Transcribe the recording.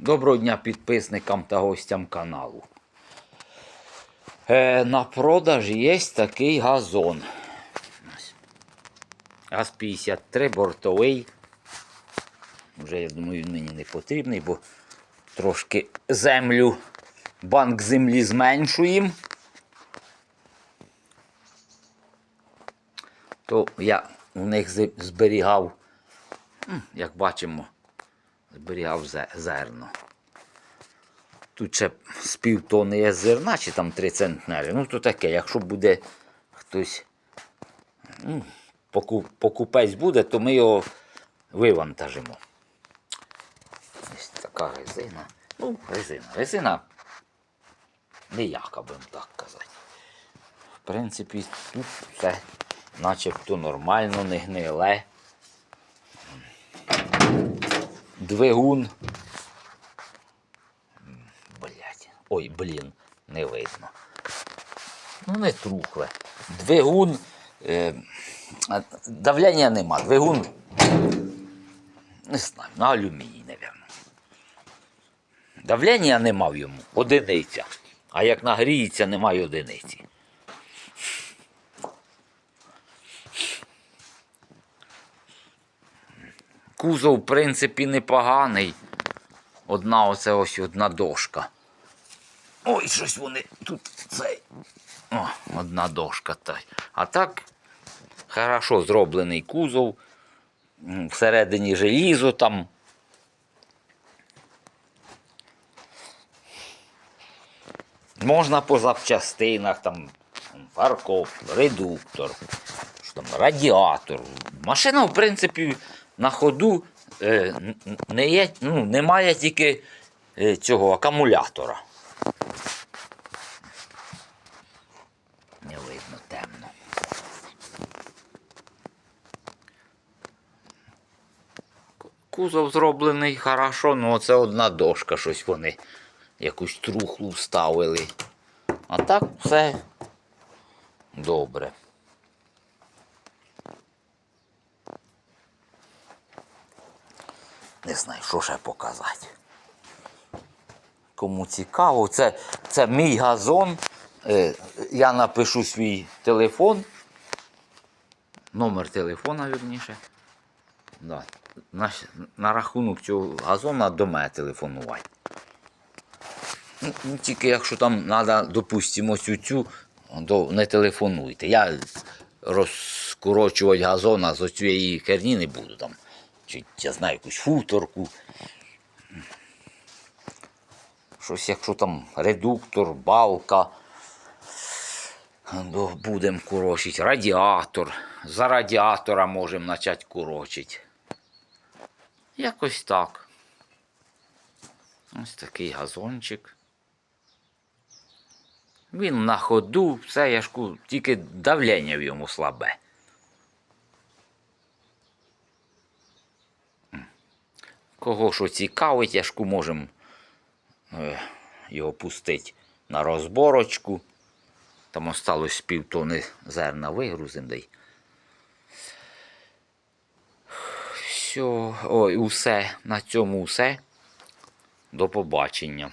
Доброго дня підписникам та гостям каналу. Е, на продаж є такий газон. ГАЗ-53 бортовий. Вже, я думаю, він мені не потрібний, бо трошки землю, банк землі зменшуємо. То я у них зберігав, як бачимо, зберігав зерно. Тут ще з півтони є зерна, чи там три центнери. Ну, то таке, якщо буде хтось ну, поку- покупець буде, то ми його вивантажимо. Ось така резина. Ну, резина. Резина ніяка, будемо так казати. В принципі, тут все начебто нормально, не гниле. Двигун. Блять. Ой, блін, не видно. Ну, не трухле. Двигун. Е, а, давлення нема. Двигун. Не знаю, на алюміній, напевно. Давлення нема в йому. Одиниця. А як нагріється, немає одиниці. Кузов, в принципі, непоганий. Одна оце ось одна дошка. Ой, щось вони тут цей. О, одна дошка. Та. А так, хорошо зроблений кузов. Всередині желізо там. Можна по запчастинах, там фаркоп, редуктор, що там, радіатор. Машина, в принципі, на ходу е, не є, ну, немає тільки е, цього акумулятора. Не видно темно. Кузов зроблений хорошо, ну оце одна дошка, щось вони якусь трухлу вставили. А так все добре. Знаю, що ще показати. Кому цікаво, це, це мій газон. Е, я напишу свій телефон. Номер телефона, вірніше. Да. На, на рахунок цього газона до мене телефонувати. Ну, ну, тільки якщо там треба, допустимо, цю цю, то не телефонуйте. Я розкорочувати газон, з цієї херні не буду там. Чи я знаю якусь футорку. Щось, якщо там редуктор, балка, то будемо курочити. Радіатор. За радіатора можемо почати курочити. Якось так. Ось такий газончик. Він на ходу, все, я ж тільки давлення в йому слабе. Кого що цікавить, яшку можемо е, його пустити на розборочку. Там осталось півтони зерна вигрузим дай. Все, ой, усе. На цьому все. До побачення.